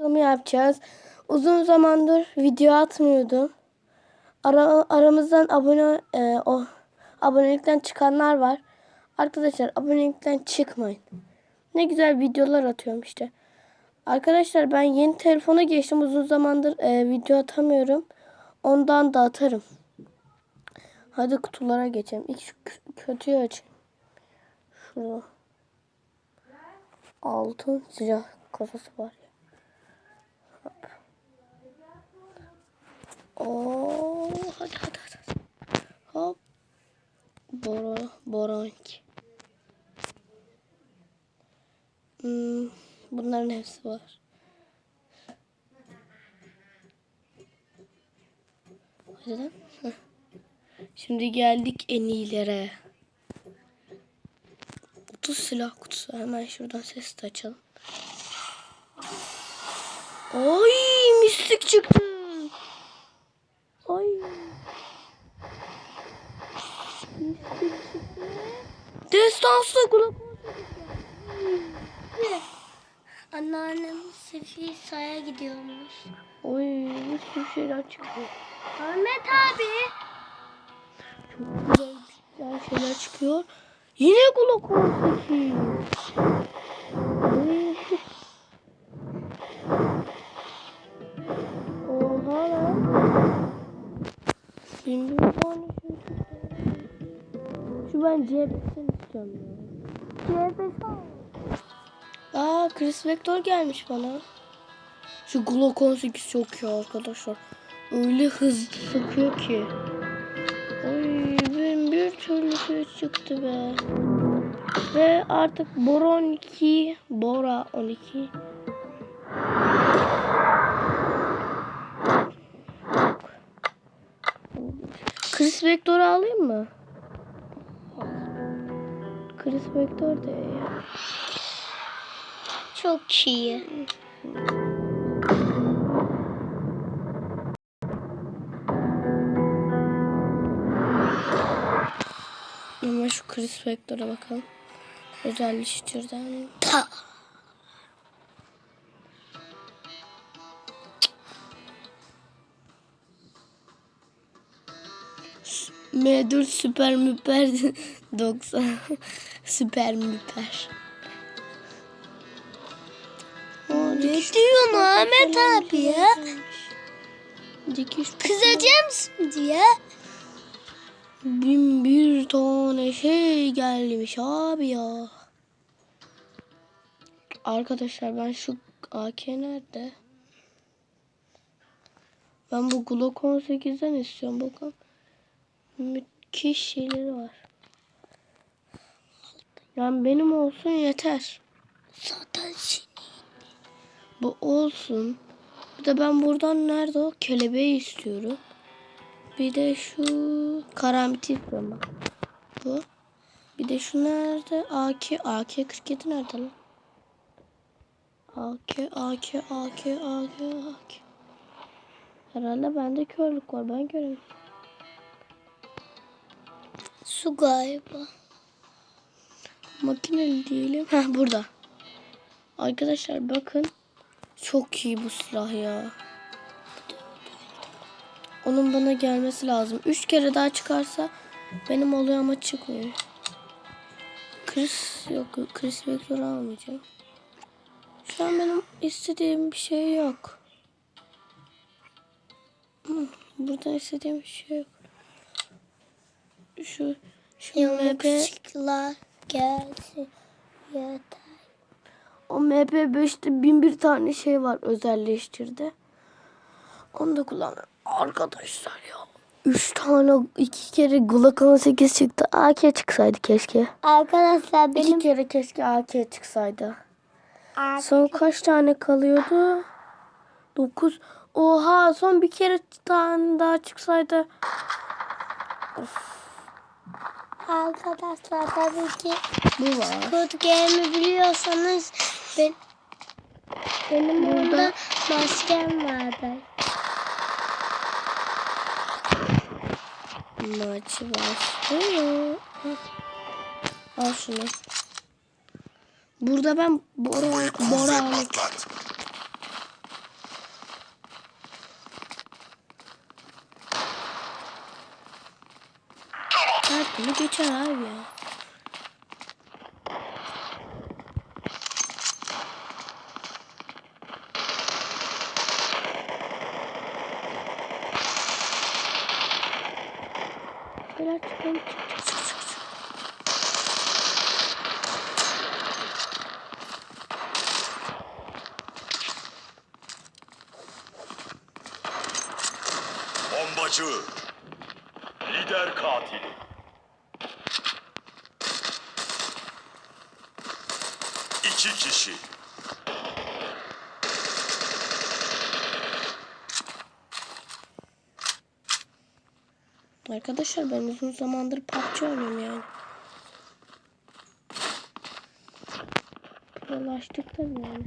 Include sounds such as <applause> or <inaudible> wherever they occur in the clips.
Bunu yapacağız. Uzun zamandır video atmıyordum. Ara, aramızdan abone e, o abonelikten çıkanlar var. Arkadaşlar abonelikten çıkmayın. Ne güzel videolar atıyorum işte. Arkadaşlar ben yeni telefona geçtim. Uzun zamandır e, video atamıyorum. Ondan da atarım. Hadi kutulara geçelim. İlk şu kö- kötüyü açayım. Şurada. Altın silah kasası var. Hop. Oo, hadi hadi hadi. Hop. Bora, borank. Hmm, bunların hepsi var. Hadi. Şimdi geldik en iyilere. 30 silah kutusu. Hemen şuradan ses açalım. Ay mistik çıktı. Ay. Mistik çıktı. Destansı kulak. Anneannem Sefi Say'a gidiyormuş. Oy bir sürü şeyler çıkıyor. Ahmet abi. Çok güzel, güzel şeyler çıkıyor. Yine kulak 18. Şu ben C5'ten istiyorum ya. C5 Aa Chris Vector gelmiş bana. Şu Glock 18 çok iyi arkadaşlar. Öyle hızlı sıkıyor ki. Oy benim bir türlü şey çıktı be. Ve artık Bora 12, Bora 12. Chris Vector'u alayım mı? Chris Vector de ya. çok iyi. Ama şu Chris Vector'a bakalım. Özelleştirden. M4 süper müper <laughs> 90 <laughs> süper müper. Ne diyorsun Ahmet abi ya? Kızacağım mısın diye. bin bir tane şey gelmiş abi ya. Arkadaşlar ben şu AK nerede? Ben bu Glock 18'den istiyorum bakın. Müthiş şeyleri var. Yani benim olsun yeter. Zaten şey. Bu olsun. Bir de ben buradan nerede o kelebeği istiyorum. Bir de şu istiyorum bak. Bu. Bir de şu nerede? AK. AK 47 nerede lan? AK, AK, AK, AK, AK. Herhalde bende körlük var. Ben göremiyorum. Su galiba. Makineli diyelim. Heh burada. Arkadaşlar bakın. Çok iyi bu silah ya. Onun bana gelmesi lazım. Üç kere daha çıkarsa benim oluyor ama çıkmıyor. Chris yok. Chris Vector'u almayacağım. Şu an benim istediğim bir şey yok. Hı, Burada istediğim bir şey yok. Şu şu küçükler gelsin. Yeter. O MP5'te bin bir tane şey var özelleştirdi. Onu da kullanıyorum. Arkadaşlar ya. Üç tane iki kere Glock 18 çıktı. AK çıksaydı keşke. Arkadaşlar İki benim kere keşke AK çıksaydı. Son kaç tane kalıyordu? 9. Oha son bir kere tane daha çıksaydı. Arkadaşlar tabii ki Bu var. Good Game'i biliyorsanız ben, benim burada maskem vardı. Maçı başlıyor. Al şunu. Burada ben Bora, Bora alıp Bunu geçer abi ya. Bombacı. Lider katili. İki kişi. Arkadaşlar ben uzun zamandır PUBG oynuyorum yani. Dolaştık tabii yani.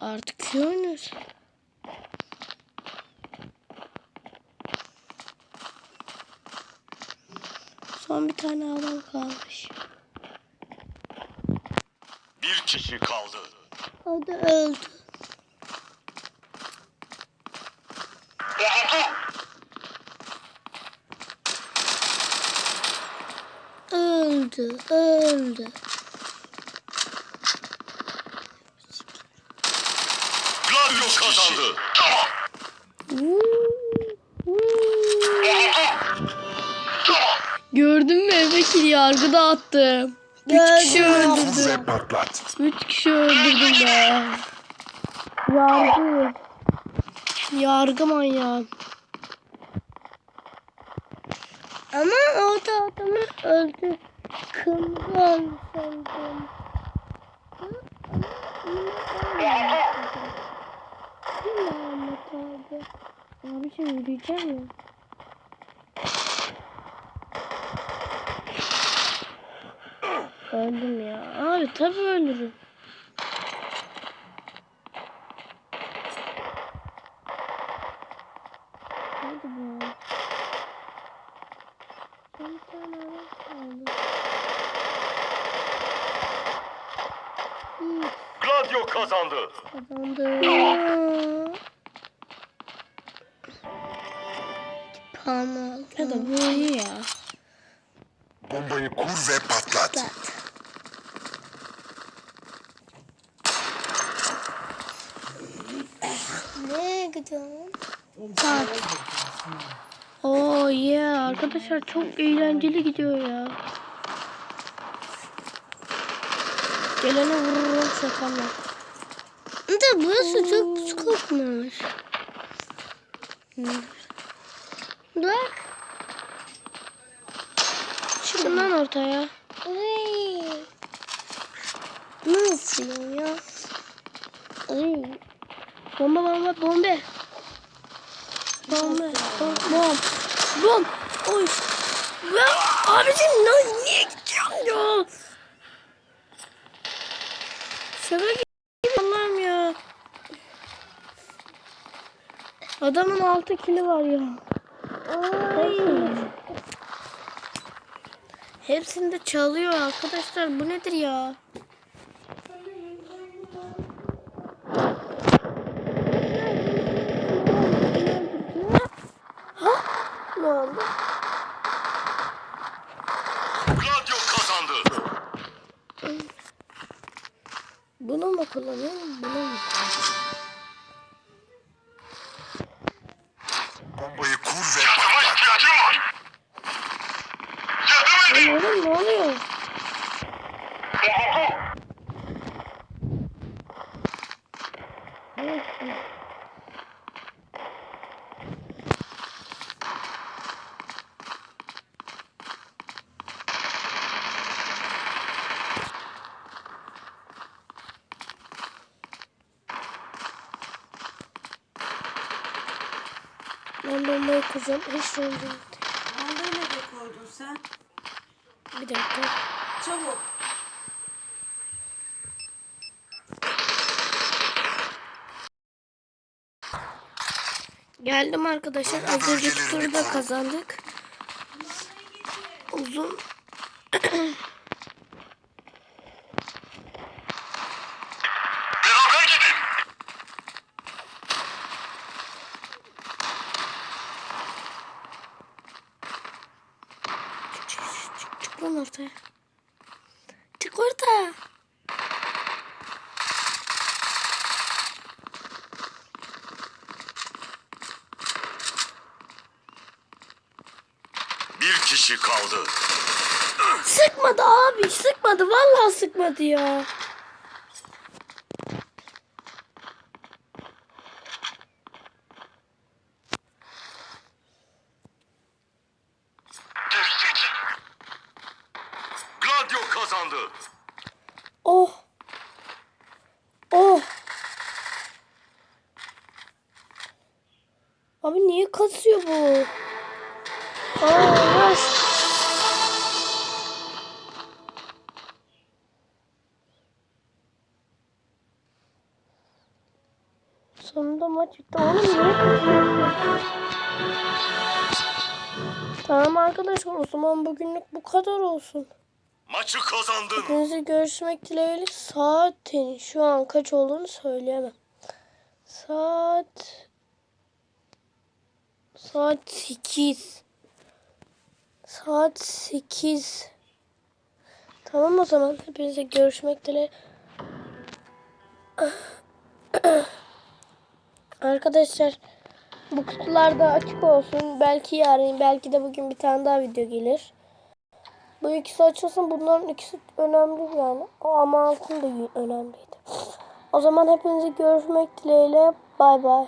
Artık iyi oynuyoruz. Tane adam kalmış. Bir kişi kaldı. O da öldü. Öldü, öldü. Gördün mü Bekir yargı dağıttım. Üç kişi öldürdüm. patlat. Üç kişi öldürdüm be. Yargı. Yargı manyağı. Ama orada adamı öldü. Olmuş sandım. Ama Ahmet abi. Abiciğim yürüyeceğim ya. Öldüm ya. Abi tabii ölürüm. Hadi be. Bir tane adam kaldı. İyi Gladio kazandı. Kazandı. Parmağı. Ya da bu iyi ya. Bombayı kur ve patlat. Nereye gidiyorsun? Saat. Oo yeah arkadaşlar çok eğlenceli gidiyor ya. Gelene vururum şakamla. Da burası çok küçük kokmuş. Bak. Çıkın lan ortaya. Ay. Nasıl ya? Bomba bomba bombe. Bombe. Bom. Bom. Bom. Oy. Ya abicim ne, niye gidiyorsun ya? Şaka gibi Allah'ım ya. Adamın altı kili var ya. Ay. Hepsini de çalıyor arkadaşlar. Bu nedir ya? Ne oldu? Gladio kazandı. Bunu mu kullanıyorum? Bunu mu? Bombayı kur ve patlat. ihtiyacım var. Yardım edin. Oğlum ne oluyor? Ben bombayı kuracağım. Hiç değil. Bombayı nereye koydun sen? Bir dakika. Çabuk. Geldim arkadaşlar. Az önceki bölgelerini turu da koru. kazandık. Uzun. <clears throat> Ortaya. Çık ortaya. Bir kişi kaldı. Sıkmadı abi sıkmadı. Vallahi sıkmadı ya. Geri çekil. Gladio kazandı. Oh. Oh. Abi niye kasıyor bu? Aa. Sonunda maç bitti. Oğlum niye? Tamam arkadaşlar o zaman bugünlük bu kadar olsun. Maçı kazandın. Hepinize görüşmek dileğiyle saatin şu an kaç olduğunu söyleyemem. Saat saat 8. Saat 8. Tamam o zaman hepinize görüşmek dileğiyle. <coughs> Arkadaşlar bu kutular da açık olsun. Belki yarın belki de bugün bir tane daha video gelir. Bu ikisi açılsın. Bunların ikisi önemli yani. O ama altın da önemliydi. O zaman hepinizi görüşmek dileğiyle. Bay bay.